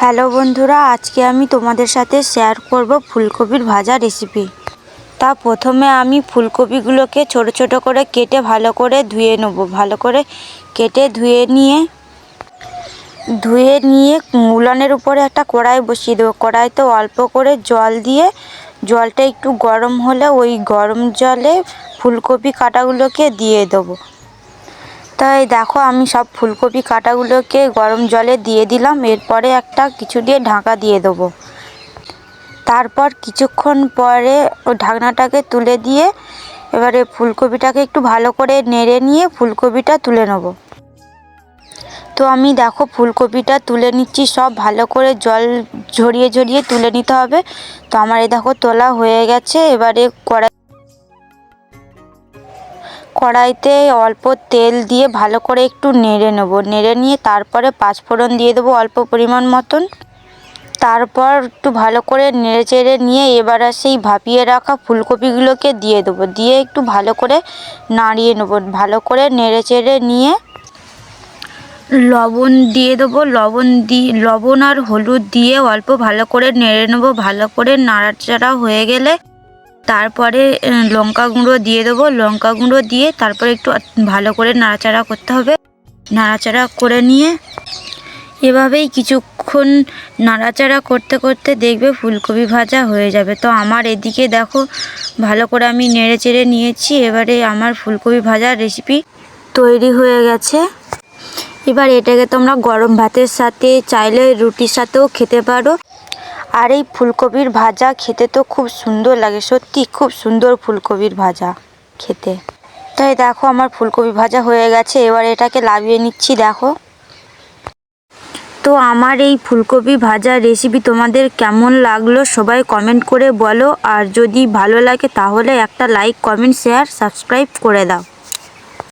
Hello বন্ধুরা, আজকে আমি তোমাদের সাথে শেয়ার করব ফুলকপির ভাজা রেসিপি তা প্রথমে আমি ফুলকপিগুলোকে ছোট ছোট করে কেটে ভালো করে ধুয়ে নেব। ভালো করে কেটে ধুয়ে নিয়ে ধুয়ে নিয়ে উলানের উপরে একটা কড়াই বসিয়ে দেবো। কড়াইতে অল্প করে জল দিয়ে, জলটা একটু গরম হলে ওই গরম জলে ফুলকপি কাটাগুলোকে দিয়ে দেবো। তাই দেখো আমি সব ফুলকপি কাটাগুলোকে গরম জলে দিয়ে দিলাম, এরপরে একটা কিছু দিয়ে ঢাকা দিয়ে দেবো। তারপর কিছুক্ষণ পরে ঢাকনাটাকে তুলে দিয়ে এবারে ফুলকপিটাকে একটু ভালো করে নেড়ে নিয়ে ফুলকপিটা তুলে নেব। তো আমি দেখো ফুলকপিটা তুলে নিচ্ছি, সব ভালো করে জল ঝরিয়ে ঝরিয়ে তুলে নিতে হবে। তো আমার এই দেখো তোলা হয়ে গেছে, এবারে কড়াই কড়াইতে অল্প তেল দিয়ে ভালো করে একটু নেড়ে নেব। নেড়ে নিয়ে তারপরে পাঁচফোড়ন দিয়ে দেবো অল্প পরিমাণ মতন। তারপর একটু ভালো করে নেড়ে চেড়ে নিয়ে এবার সেই ভাপিয়ে রাখা ফুলকপিগুলোকে দিয়ে দেবো। দিয়ে একটু ভালো করে নাড়িয়ে নেব। ভালো করে নেড়ে চেড়ে নিয়ে লবণ দিয়ে দেবো। লবণ দিয়ে লবণ আর হলুদ দিয়ে অল্প ভালো করে নেড়ে নেব। ভালো করে নাড়াচাড়া হয়ে গেলে তারপরে লঙ্কা গুঁড়ো দিয়ে দেবো। লঙ্কা গুঁড়ো দিয়ে তারপরে একটু ভালো করে নাড়াচাড়া করতে হবে। নাড়াচাড়া করে নিয়ে এভাবেই কিছুক্ষণ নাড়াচাড়া করতে করতে দেখবে ফুলকপি ভাজা হয়ে যাবে। তো আমার এদিকে দেখো, ভালো করে আমি নেড়ে চেড়ে নিয়েছি। এবারে আমার ফুলকপি ভাজার রেসিপি তৈরি হয়ে গেছে। এবার এটাকে তোমরা গরম ভাতের সাথে, চাইলে রুটির সাথেও খেতে পারো। আর এই ফুলকপির ভাজা খেতে তো খুব সুন্দর লাগে, সত্যি খুব সুন্দর ফুলকপির ভাজা খেতে। তাই দেখো আমার ফুলকপি ভাজা হয়ে গেছে, এবার এটাকে লাভিয়ে নিচ্ছি, দেখো। তো আমার এই ফুলকপি ভাজা রেসিপি তোমাদের কেমন লাগল সবাই কমেন্ট করে বলো, আর যদি ভালো লাগে তাহলে একটা লাইক কমেন্ট শেয়ার সাবস্ক্রাইব করে দাও।